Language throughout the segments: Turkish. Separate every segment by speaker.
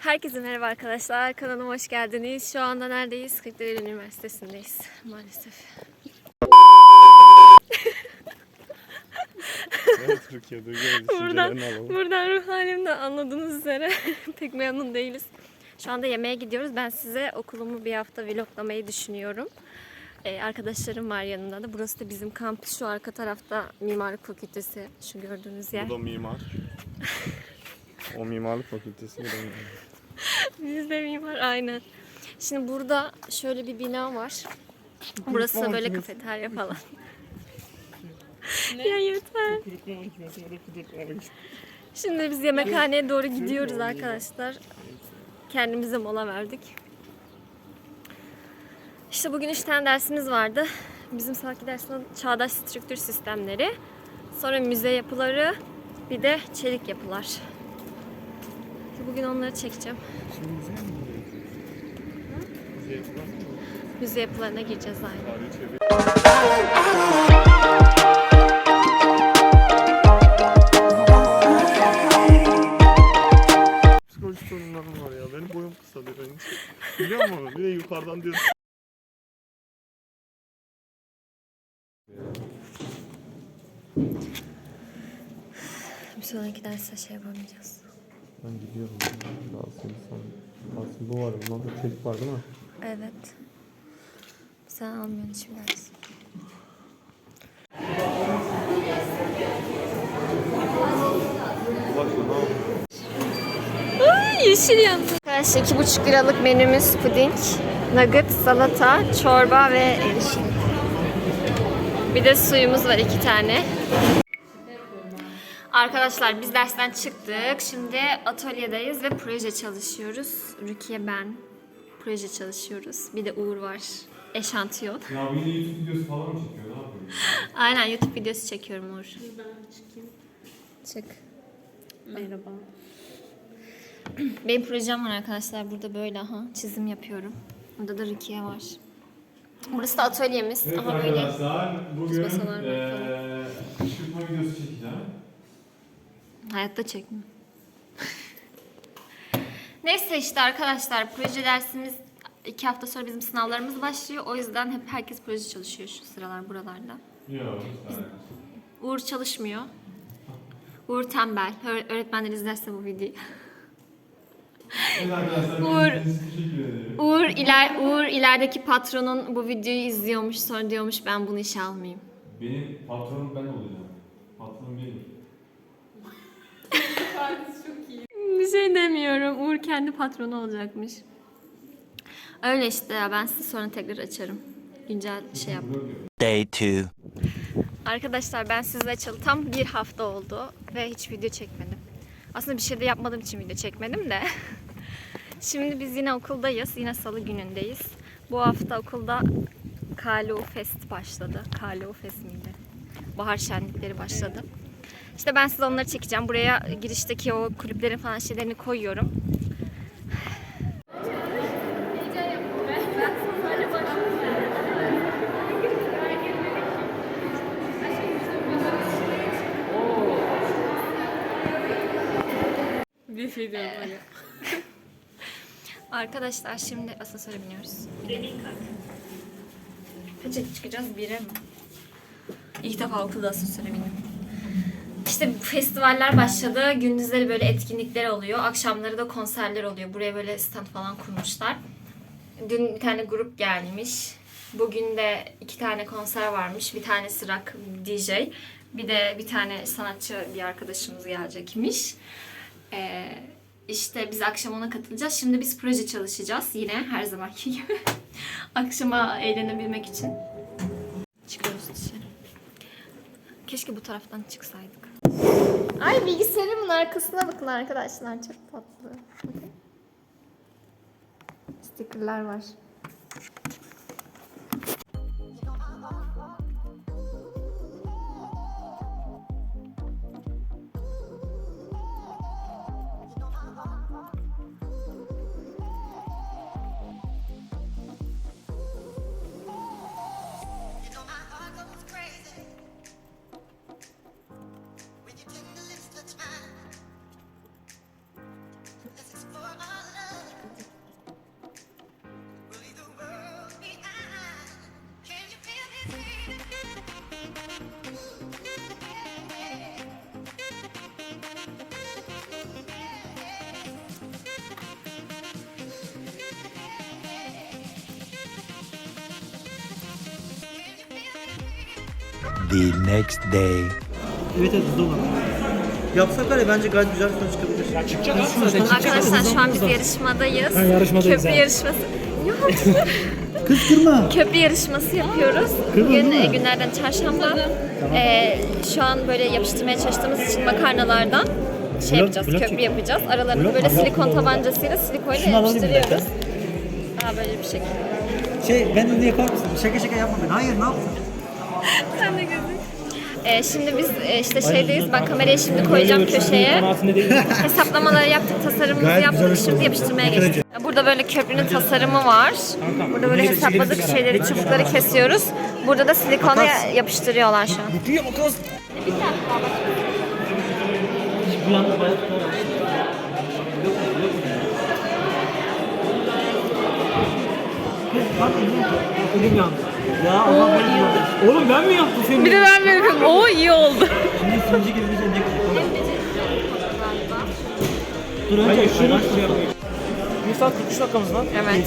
Speaker 1: Herkese merhaba arkadaşlar. Kanalıma hoş geldiniz. Şu anda neredeyiz? Kırklareli Üniversitesi'ndeyiz maalesef.
Speaker 2: Evet Türkiye'de
Speaker 1: Buradan, buradan ruh halimden anladığınız üzere pek memnun değiliz. Şu anda yemeğe gidiyoruz. Ben size okulumu bir hafta vloglamayı düşünüyorum. Ee, arkadaşlarım var yanında da. Burası da bizim kampüs. Şu arka tarafta Mimarlık Fakültesi. Şu gördüğünüz yer.
Speaker 2: Bu da mimar. o mimarlık fakültesi bu da mimar.
Speaker 1: Biz de mimar aynen. Şimdi burada şöyle bir bina var. Burası da böyle kafeterya falan. ya yeter. Şimdi biz yemekhaneye doğru gidiyoruz arkadaşlar. Kendimize mola verdik. İşte bugün üç tane dersimiz vardı. Bizim sonraki dersimiz çağdaş strüktür sistemleri. Sonra müze yapıları, bir de çelik yapılar. Bugün onları çekeceğim. Müze yapılarına gireceğiz aynı.
Speaker 2: Psikolojik sorunlarım var ya. Benim boyum kısa diyor. Benim. Biliyor musun? Bir de yukarıdan diyor.
Speaker 1: Bir sonraki derste şey yapamayacağız.
Speaker 2: Ben gidiyorum. Daha insan. Aslında bu var. Bundan da çelik var değil mi?
Speaker 1: Evet. Sen almıyorsun hiçbir ders. Ay yeşil yandı. Arkadaşlar iki buçuk liralık menümüz puding, nugget, salata, çorba ve erişte. Bir de suyumuz var iki tane. Arkadaşlar biz dersten çıktık. Şimdi atölyedeyiz ve proje çalışıyoruz. Rukiye ben proje çalışıyoruz. Bir de Uğur var. Eşantiyon.
Speaker 3: Ya bir de YouTube videosu falan mı çekiyor? Ne yapıyor?
Speaker 1: Aynen YouTube videosu çekiyorum Uğur. Çık.
Speaker 4: Merhaba.
Speaker 1: Benim projem var arkadaşlar. Burada böyle aha çizim yapıyorum. Burada da Rukiye var. Burası da atölyemiz.
Speaker 3: Evet
Speaker 1: Aha böyle.
Speaker 3: arkadaşlar bugün eee videosu çekeceğim.
Speaker 1: Hayatta çekme. Neyse işte arkadaşlar proje dersimiz iki hafta sonra bizim sınavlarımız başlıyor. O yüzden hep herkes proje çalışıyor şu sıralar buralarda.
Speaker 3: Yok.
Speaker 1: Uğur çalışmıyor. Uğur tembel. Öğ- Öğretmenler izlerse bu videoyu.
Speaker 3: Evet arkadaşlar
Speaker 1: Uğur.
Speaker 3: Uğur. teşekkür ederim.
Speaker 1: Uğur, iler, Uğur ilerideki patronun bu videoyu izliyormuş sonra diyormuş ben bunu işe almayayım.
Speaker 3: Benim patronum ben olacağım. Patronum benim.
Speaker 1: Bir şey demiyorum. Uğur kendi patronu olacakmış. Öyle işte ya ben size sonra tekrar açarım. Güncel şey yap.
Speaker 5: Day two.
Speaker 1: Arkadaşlar ben sizle açalı tam bir hafta oldu ve hiç video çekmedim. Aslında bir şey de yapmadığım için video çekmedim de. Şimdi biz yine okuldayız. Yine salı günündeyiz. Bu hafta okulda KLU Fest başladı. KLU Fest miydi? Bahar şenlikleri başladı. İşte ben size onları çekeceğim. Buraya girişteki o kulüplerin falan şeylerini koyuyorum.
Speaker 4: Bir şey diyorum.
Speaker 1: Arkadaşlar şimdi asansöre biniyoruz. Kaça çıkacağız? Bire mi? İlk defa okulda asansöre bindim. İşte festivaller başladı. Gündüzleri böyle etkinlikler oluyor. Akşamları da konserler oluyor. Buraya böyle stand falan kurmuşlar. Dün bir tane grup gelmiş. Bugün de iki tane konser varmış. Bir tanesi rock DJ. Bir de bir tane sanatçı bir arkadaşımız gelecekmiş. Ee, işte biz akşam ona katılacağız. Şimdi biz proje çalışacağız yine her zamanki gibi. Akşama eğlenebilmek için. Çıkıyoruz dışarı. Keşke bu taraftan çıksaydık. Ay bilgisayarımın arkasına bakın arkadaşlar. Çok tatlı. Bakın. Var.
Speaker 6: The
Speaker 5: next day.
Speaker 7: Evet evet hızlı olalım. Yapsak var ya bence gayet güzel sonuç çıkabilir. Ya çıkacak
Speaker 1: Arkadaşlar şu an biz yarışmadayız.
Speaker 7: Ha, yarışmadayız,
Speaker 1: Köprü
Speaker 7: evet.
Speaker 1: yarışması.
Speaker 7: Kız kırma.
Speaker 1: Köprü yarışması yapıyoruz.
Speaker 7: Kırma,
Speaker 1: Bugün e, günlerden çarşamba. E, şu an böyle yapıştırmaya çalıştığımız için makarnalardan şey
Speaker 7: Blok-
Speaker 1: yapacağız,
Speaker 7: blok
Speaker 1: köprü
Speaker 7: çek.
Speaker 1: yapacağız. Aralarını
Speaker 7: Blok-
Speaker 1: böyle
Speaker 7: blok-
Speaker 1: silikon
Speaker 7: blok-
Speaker 1: tabancasıyla silikoyla yapıştırıyoruz. Daha böyle bir şekilde.
Speaker 7: Şey ben onu yapar mısın? Şaka şaka yapma ben. Hayır ne yaptın?
Speaker 1: Sen de gözük. E, şimdi biz e, işte şeydeyiz. Ben kamerayı şimdi koyacağım köşeye. Hesaplamaları yaptık, tasarımımızı yaptık.
Speaker 7: bir
Speaker 1: Şimdi yapıştırmaya geçtik. Burada böyle köprünün tasarımı var. Burada böyle hesapladık şeyleri, çubukları kesiyoruz. Burada da silikonu yapıştırıyorlar şu an.
Speaker 7: Tutar. Kız bak elim, elim yandı. Ya Allah ben yandı. Oğlum ben mi yaptım seni?
Speaker 1: Bir de ben yapıyorum. Oo iyi oldu.
Speaker 7: Şimdi sınıcı gibi bir şey ne Dur önce Hayır, şunu şey yapayım. Bir saat 43 dakikamız var.
Speaker 1: Evet.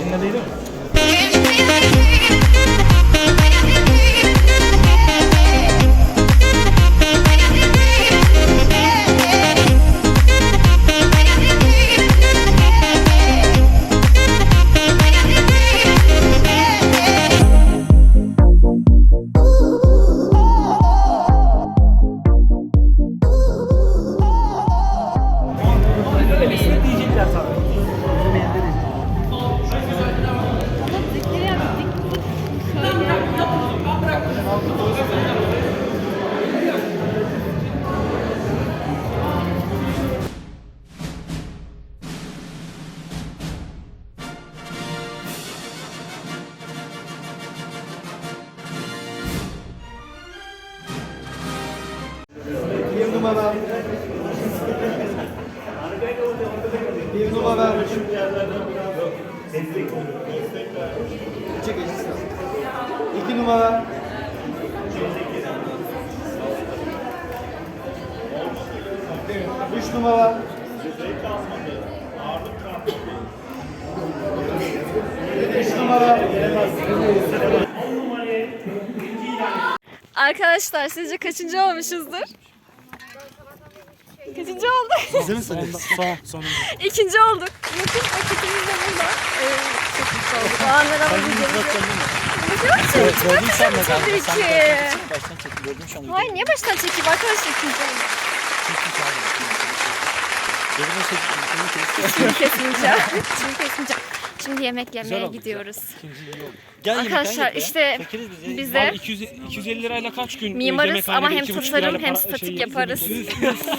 Speaker 7: Dinle değil mi? Çek eşit. İki numara. Üç numara. Üç numara.
Speaker 1: Arkadaşlar sizce kaçıncı olmuşuzdur? Kaçıncı olduk?
Speaker 7: Hazır mısınız? Son, son.
Speaker 1: İkinci olduk. Yakın paketimiz de burada. Ee, çok mutlu olduk. O anları alabileceğimiz
Speaker 7: Evet, gördüm şu anda
Speaker 1: Tabii ki.
Speaker 7: baştan- çekti, gördüm şu an.
Speaker 1: Hayır niye baştan çekeyim arkadaşlar ikinci olduk.
Speaker 7: Gözüme çekti, gözüme çekti.
Speaker 1: Şimdi kesmeyeceğim. Şimdi kesmeyeceğim. Şimdi yemek yemeye gidiyoruz.
Speaker 7: Gel
Speaker 1: Arkadaşlar işte bize
Speaker 8: Abi 200, 250 lirayla kaç gün
Speaker 1: mimarız
Speaker 8: yemekhanede
Speaker 1: ama hem tasarım hem statik
Speaker 8: şey
Speaker 1: yaparız.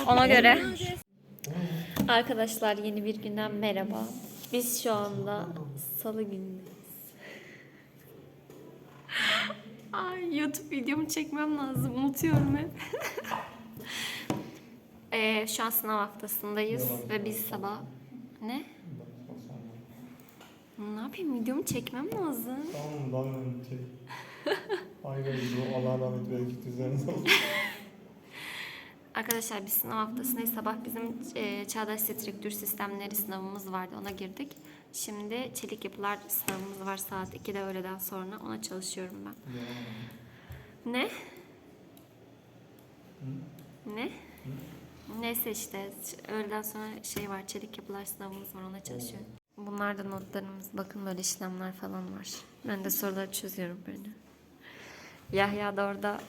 Speaker 1: Ona göre. Arkadaşlar yeni bir günden merhaba. Biz şu anda salı günündeyiz. Ay YouTube videomu çekmem lazım. Unutuyorum hep. Ee, şu an sınav haftasındayız ve biz sabah... Ne? Ne yapayım? Videomu çekmem lazım.
Speaker 2: Tamam lan önce. Hayır bu Allah rahmet belki üzerinize olsun.
Speaker 1: Arkadaşlar biz sınav haftasındayız. Sabah bizim e, Çağdaş Strektür Sistemleri sınavımız vardı. Ona girdik. Şimdi çelik yapılar sınavımız var saat 2'de öğleden sonra. Ona çalışıyorum ben. Ne? Ne? Neyse işte öğleden sonra şey var çelik yapılar sınavımız var ona çalışıyorum. Bunlar da notlarımız. Bakın böyle işlemler falan var. Ben de soruları çözüyorum böyle. Yahya da orada.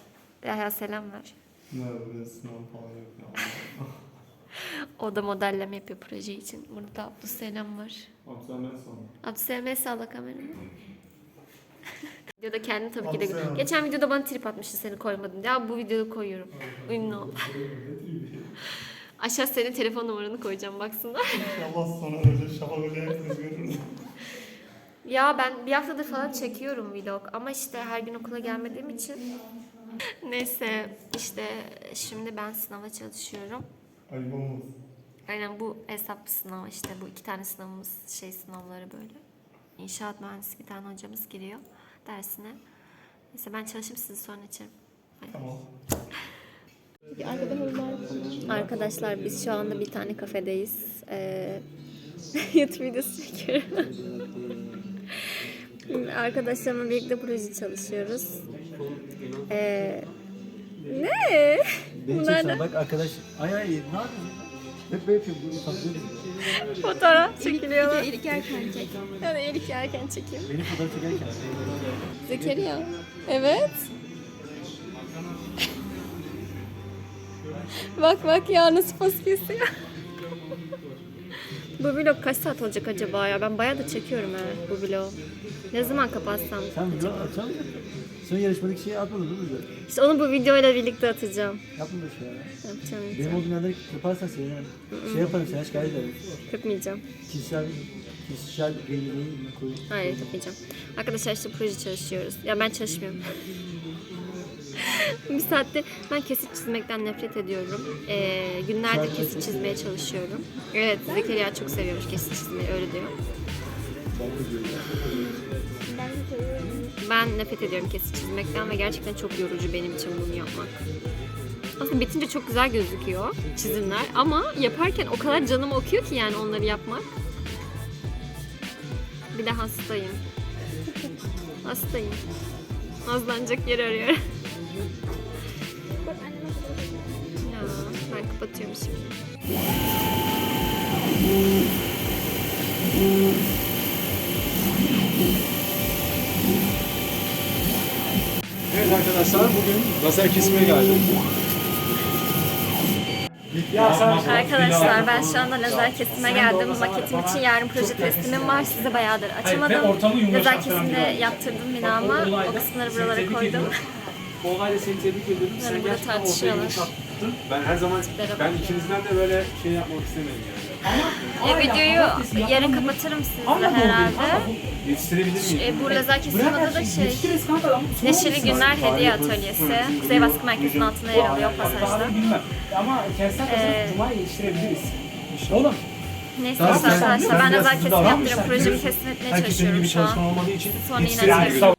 Speaker 1: Yahya selam ver.
Speaker 2: Ne sınav falan yok ya.
Speaker 1: O da modelleme yapıyor proje için. Burada da Abdüselam var.
Speaker 2: Abdülhamid sonra.
Speaker 1: Abdüselam el sağla kameranı. videoda kendini tabii ki de...
Speaker 2: Abdüselam.
Speaker 1: Geçen videoda bana trip atmıştın seni koymadın. Ya bu videoda koyuyorum. Ünlü ol. Aşağı senin telefon numaranı koyacağım baksınlar.
Speaker 2: İnşallah sonra öyle şaka böyle hepiniz görürüz.
Speaker 1: ya ben bir haftadır falan çekiyorum vlog ama işte her gün okula gelmediğim için. Neyse işte şimdi ben sınava çalışıyorum.
Speaker 2: Ayıp olmasın.
Speaker 1: Aynen bu hesap sınavı işte bu iki tane sınavımız şey sınavları böyle. İnşaat mühendisi bir tane hocamız giriyor dersine. Neyse ben çalışayım sizi sonra içerim.
Speaker 2: Tamam.
Speaker 1: Arkadaşlar biz şu anda bir tane kafedeyiz. Ee, YouTube videosu çekiyorum. Arkadaşlarımla birlikte proje çalışıyoruz. Ee, ne? Bunlar da
Speaker 7: Bak arkadaş. Ay ay ne yapıyorsun? Hep böyle yapıyorum. Bunu
Speaker 1: fotoğraf çekiliyorlar.
Speaker 4: İlk erken çek.
Speaker 1: Yani elik yerken çekeyim.
Speaker 7: Beni fotoğraf çekerken.
Speaker 1: Zekeriya. Evet. Bak bak ya nasıl poz kesiyor. bu vlog kaç saat olacak acaba ya? Ben bayağı da çekiyorum ha bu vlog. Ne zaman kapatsam?
Speaker 7: Sen vlog atacak mısın? Son yarışmadaki şeyi atmadın değil mi?
Speaker 1: İşte onu bu videoyla birlikte atacağım.
Speaker 7: Yapma da şey ya.
Speaker 1: Yapacağım.
Speaker 7: Benim
Speaker 1: yapacağım.
Speaker 7: olduğum yerleri yaparsan sevinirim. Şey yaparım sana şikayet ederim.
Speaker 1: Yapmayacağım.
Speaker 7: Kişisel, kişisel geliri koy.
Speaker 1: Hayır yapmayacağım. Arkadaşlar işte proje çalışıyoruz. Ya ben çalışmıyorum. bir saatte ben kesit çizmekten nefret ediyorum. Ee, günlerdir kesit çizmeye çalışıyorum. Evet Zekeriya çok seviyormuş kesit çizmeyi öyle diyor. Ben nefret ediyorum kesit çizmekten ve gerçekten çok yorucu benim için bunu yapmak. Aslında bitince çok güzel gözüküyor çizimler ama yaparken o kadar canım okuyor ki yani onları yapmak. Bir de hastayım. Hastayım. Nazlanacak yer arıyorum. Ya, ben kapatıyorum şimdi.
Speaker 3: Evet arkadaşlar bugün lazer kesmeye geldim.
Speaker 1: Arkadaşlar ben şu anda lazer kesime geldim. Maketim için yarın proje teslimim var. Size bayağıdır açamadım. Lazer kesimde yaptırdım binama. O kısımları buralara koydum.
Speaker 8: Bu olayla seni tebrik ediyorum. Sen
Speaker 1: burada
Speaker 8: gerçekten ortaya
Speaker 1: tartışıyorlar.
Speaker 8: yumuşattın.
Speaker 3: Ben her zaman
Speaker 1: Tiplere
Speaker 3: ben
Speaker 1: bak.
Speaker 3: ikinizden de böyle şey yapmak istemedim yani.
Speaker 1: E, videoyu yarın kapatırım sizle herhalde.
Speaker 3: Yetiştirebilir miyim?
Speaker 1: E, bu lazer kesim adı da şey Neşeli Günler Hediye Atölyesi. Kuzey Baskı Merkezi'nin altında yer alıyor pasajda.
Speaker 8: Ama kessen
Speaker 1: Ee,
Speaker 8: Cuma yetiştirebiliriz. Oğlum
Speaker 1: Neyse
Speaker 3: Tamam, sen-
Speaker 1: arkadaşlar
Speaker 3: sen
Speaker 1: ben
Speaker 3: biraz hızlı
Speaker 1: kesim
Speaker 3: davran.
Speaker 1: yaptırıyorum. Projemi teslim etmeye
Speaker 3: Herkesin gibi
Speaker 1: çalışıyorum şu
Speaker 3: çalışma
Speaker 1: an.
Speaker 3: olmadığı için
Speaker 1: Sonra yine
Speaker 3: yetiştirebilirim.
Speaker 1: açarım.